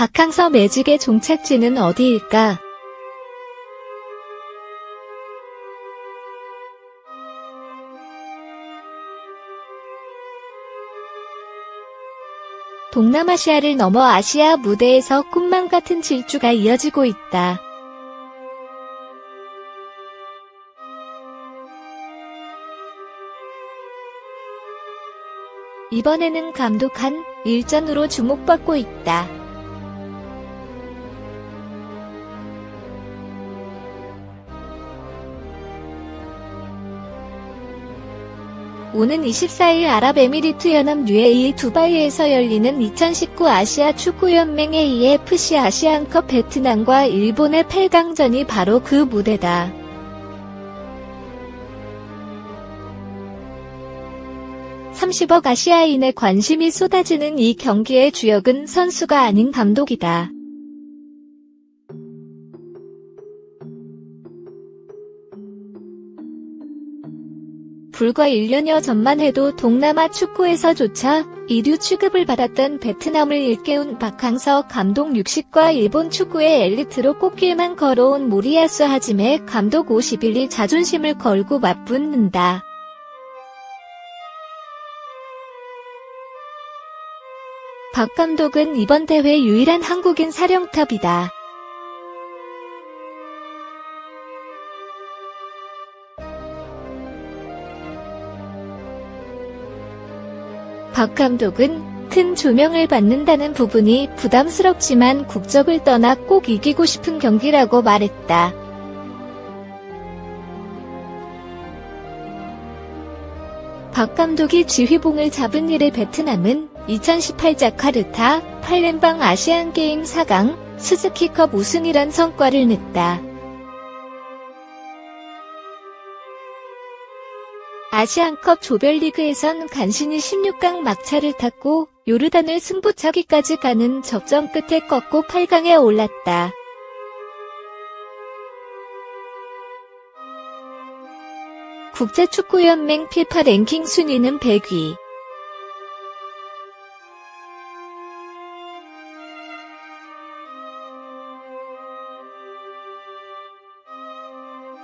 박항서 매직의 종착지는 어디일까? 동남아시아를 넘어 아시아 무대에서 꿈만 같은 질주가 이어지고 있다. 이번에는 감독 한 일전으로 주목받고 있다. 오는 24일 아랍에미리트 연합 UAE 두바이에서 열리는 2019 아시아 축구연맹 AFC 아시안컵 베트남과 일본의 8강전이 바로 그 무대다. 30억 아시아인의 관심이 쏟아지는 이 경기의 주역은 선수가 아닌 감독이다. 불과 1년여 전만 해도 동남아 축구에서조차 이류 취급을 받았던 베트남을 일깨운 박항서 감독 60과 일본 축구의 엘리트로 꼽길만 걸어온 모리아스 하짐의 감독 51이 자존심을 걸고 맞붙는다. 박 감독은 이번 대회 유일한 한국인 사령탑이다. 박 감독은 큰 조명을 받는다는 부분이 부담스럽지만 국적을 떠나 꼭 이기고 싶은 경기라고 말했다. 박 감독이 지휘봉을 잡은 일의 베트남은 2018 자카르타 팔렘방 아시안게임 4강 스즈키컵 우승이란 성과를 냈다. 아시안컵 조별리그에선 간신히 16강 막차를 탔고 요르단을 승부차기까지 가는 접전 끝에 꺾고 8강에 올랐다. 국제축구연맹 피파 랭킹 순위는 100위.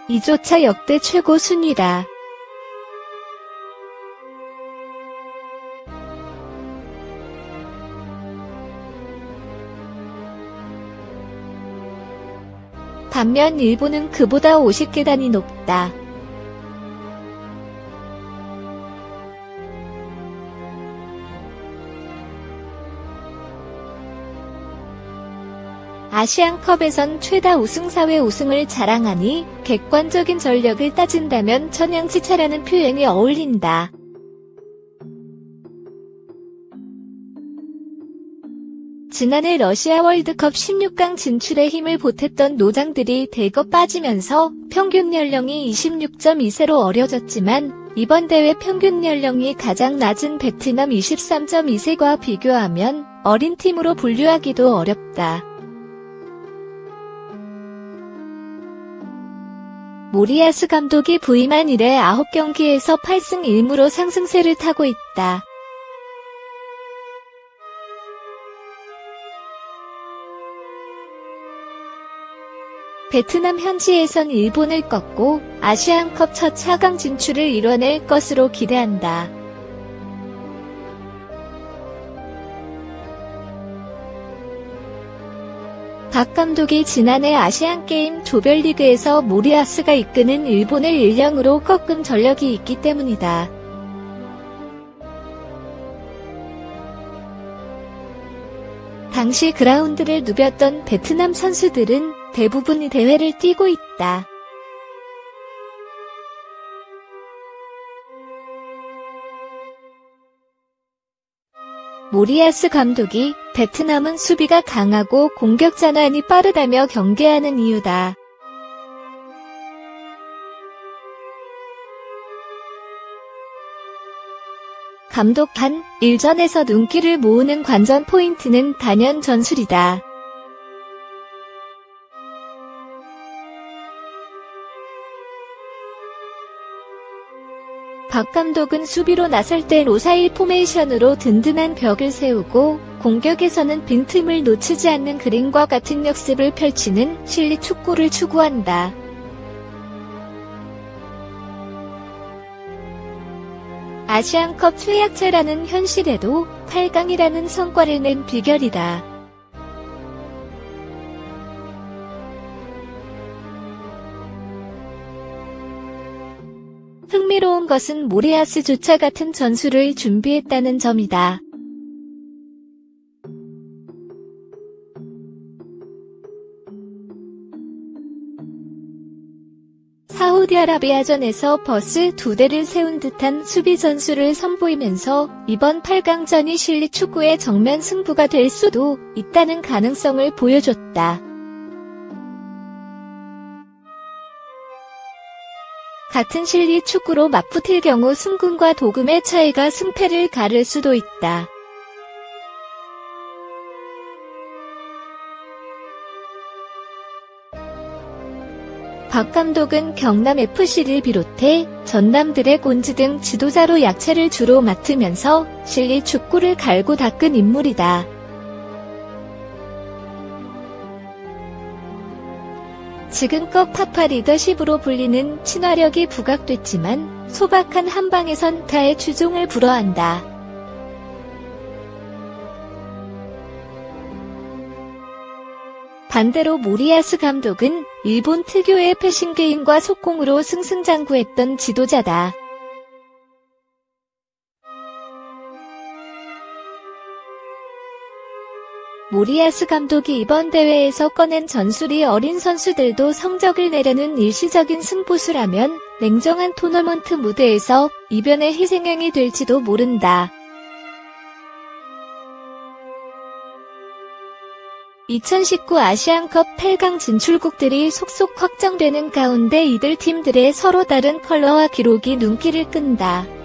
이조차 역대 최고 순위다. 반면 일본은 그보다 50계단이 높다. 아시안컵에선 최다 우승 사회 우승을 자랑하니 객관적인 전력을 따진다면 천양지차라는 표현이 어울린다. 지난해 러시아 월드컵 16강 진출에 힘을 보탰던 노장들이 대거 빠지면서 평균 연령이 26.2세로 어려졌지만 이번 대회 평균 연령이 가장 낮은 베트남 23.2세과 비교하면 어린 팀으로 분류하기도 어렵다. 모리아스 감독이 부임한 이래 9경기에서 8승 1무로 상승세를 타고 있다. 베트남 현지에선 일본을 꺾고 아시안컵 첫 4강 진출을 이뤄낼 것으로 기대한다. 박 감독이 지난해 아시안게임 조별리그에서 모리아스가 이끄는 일본을 1령으로 꺾은 전력이 있기 때문이다. 당시 그라운드를 누볐던 베트남 선수들은 대부분이 대회를 뛰고 있다. 모리아스 감독이 베트남은 수비가 강하고 공격 전환이 빠르다며 경계하는 이유다. 감독 한 일전에서 눈길을 모으는 관전 포인트는 단연 전술이다. 박 감독은 수비로 나설 땐 5-4-1 포메이션으로 든든한 벽을 세우고 공격에서는 빈틈을 놓치지 않는 그림과 같은 역습을 펼치는 실리 축구를 추구한다. 아시안컵 최약체라는 현실에도 8강이라는 성과를 낸 비결이다. 것은 모리아스조차 같은 전술을 준비했다는 점이다. 사우디아라비아전에서 버스 두 대를 세운 듯한 수비 전술을 선보이면서 이번 8강전이 실리 축구의 정면 승부가 될 수도 있다는 가능성을 보여줬다. 같은 실리 축구로 맞붙을 경우 승군과 도금의 차이가 승패를 가를 수도 있다. 박 감독은 경남FC를 비롯해 전남들의 곤지 등 지도자로 약체를 주로 맡으면서 실리 축구를 갈고 닦은 인물이다. 지금껏 파파 리더십으로 불리는 친화력이 부각됐지만 소박한 한방에선 타의 추종을 불허한다. 반대로 모리아스 감독은 일본 특유의 패싱 게임과 속공으로 승승장구했던 지도자다. 모리아스 감독이 이번 대회에서 꺼낸 전술이 어린 선수들도 성적을 내려는 일시적인 승부수라면 냉정한 토너먼트 무대에서 이변의 희생양이 될지도 모른다. 2019 아시안컵 8강 진출국들이 속속 확정되는 가운데 이들 팀들의 서로 다른 컬러와 기록이 눈길을 끈다.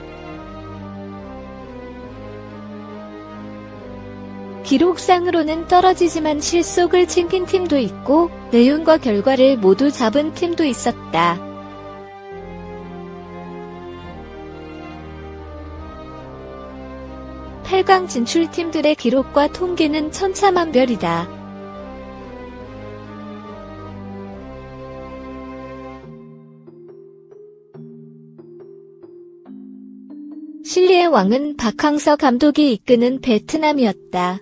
기록상으로는 떨어지지만 실속을 챙긴 팀도 있고 내용과 결과를 모두 잡은 팀도 있었다. (8강) 진출팀들의 기록과 통계는 천차만별이다. 실리의 왕은 박항서 감독이 이끄는 베트남이었다.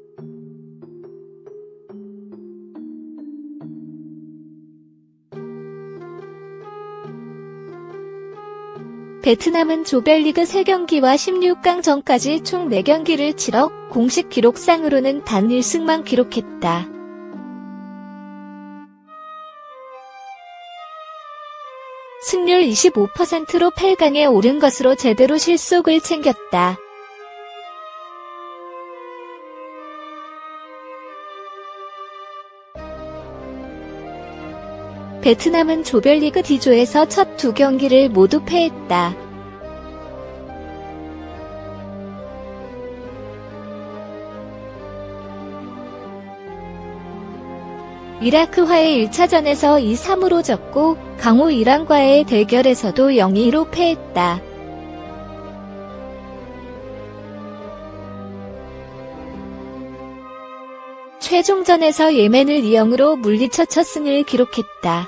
베트남은 조별리그 3경기와 16강 전까지 총 4경기를 치러 공식 기록상으로는 단 1승만 기록했다. 승률 25%로 8강에 오른 것으로 제대로 실속을 챙겼다. 베트남은 조별리그 D조에서 첫 두 경기를 모두 패했다. 이라크와의 1차전에서 2-3으로 졌고 강호 이란과의 대결에서도 0-2로 패했다. 최종전에서 예멘을 2-0으로 물리쳐 첫 승을 기록했다.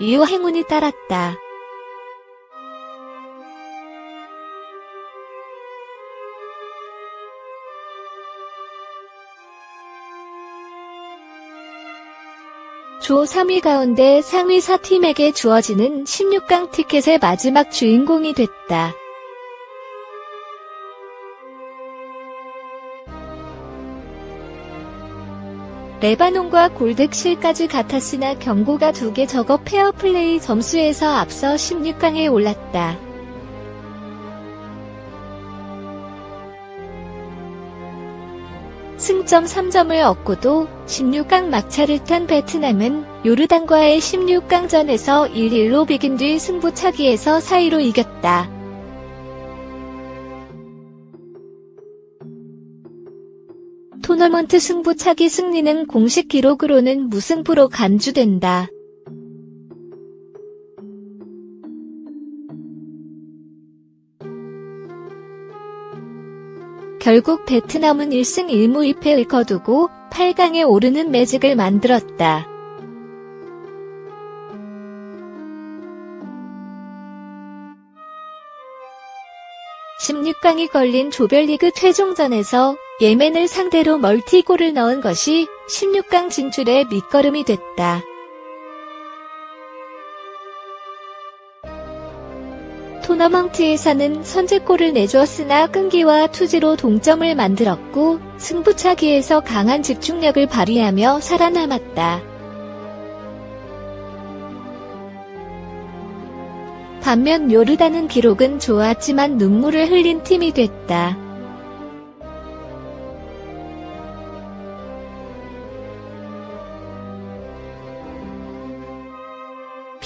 이후 행운이 따랐다. 조 3위 가운데 상위 4팀에게 주어지는 16강 티켓의 마지막 주인공이 됐다. 레바논과 골득실까지 같았으나 경고가 두 개 적어 페어플레이 점수에서 앞서 16강에 올랐다. 승점 3점을 얻고도 16강 막차를 탄 베트남은 요르단과의 16강전에서 1-1로 비긴 뒤 승부차기에서 4위로 이겼다. 토너먼트 승부차기 승리는 공식 기록으로는 무승부로 간주된다. 결국 베트남은 1승 1무 1패를 거두고 8강에 오르는 매직을 만들었다. (16강이) 걸린 조별리그 최종전에서 예멘을 상대로 멀티골을 넣은 것이 16강 진출의 밑거름이 됐다. 토너먼트에서는 선제골을 내주었으나 끈기와 투지로 동점을 만들었고 승부차기에서 강한 집중력을 발휘하며 살아남았다. 반면 요르단은 기록은 좋았지만 눈물을 흘린 팀이 됐다.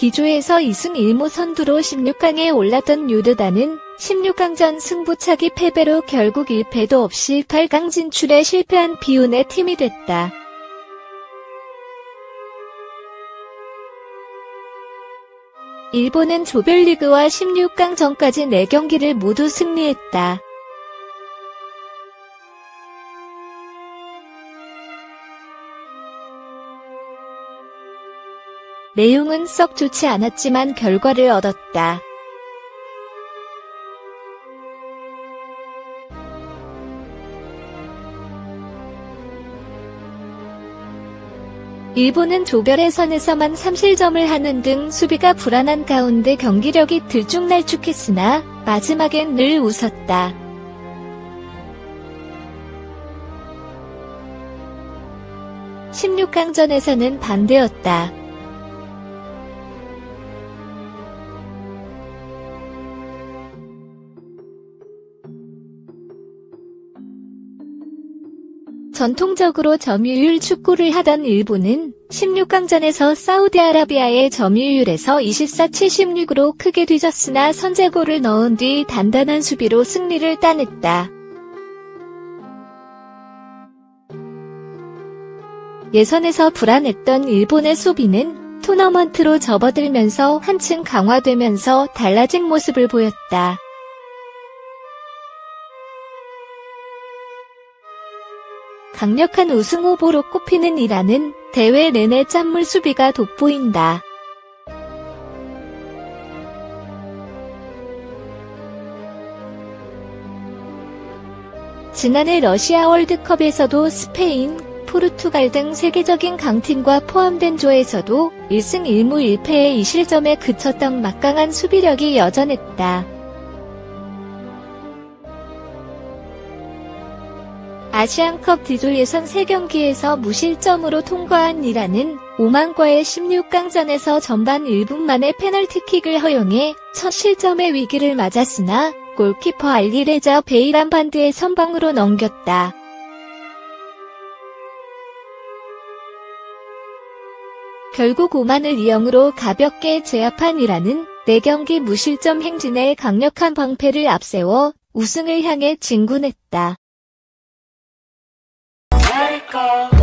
비조에서 2승 1무 선두로 16강에 올랐던 요르단은 16강전 승부차기 패배로 결국 1패도 없이 8강 진출에 실패한 비운의 팀이 됐다. 일본은 조별리그와 16강 전까지 4경기를 모두 승리했다. 내용은 썩 좋지 않았지만 결과를 얻었다. 일본은 조별의 선에서만 3실점을 하는 등 수비가 불안한 가운데 경기력이 들쭉날쭉했으나 마지막엔 늘 웃었다. (16강전에서는) 반대였다. 전통적으로 점유율 축구를 하던 일본은 16강전에서 사우디아라비아의 점유율에서 24-76으로 크게 뒤졌으나 선제골을 넣은 뒤 단단한 수비로 승리를 따냈다. 예선에서 불안했던 일본의 수비는 토너먼트로 접어들면서 한층 강화되면서 달라진 모습을 보였다. 강력한 우승 후보로 꼽히는 이란은 대회 내내 짠물 수비가 돋보인다. 지난해 러시아 월드컵에서도 스페인, 포르투갈 등 세계적인 강팀과 포함된 조에서도 1승 1무 1패의 이실점에 그쳤던 막강한 수비력이 여전했다. 아시안컵 디조 예선 3경기에서 무실점으로 통과한 이란은 오만과의 16강전에서 전반 1분 만에 페널티킥을 허용해 첫 실점의 위기를 맞았으나 골키퍼 알리레자 베이란 반드의 선방으로 넘겼다. 결국 오만을 2영으로 가볍게 제압한 이란은 4경기 무실점 행진에 강력한 방패를 앞세워 우승을 향해 진군했다. call.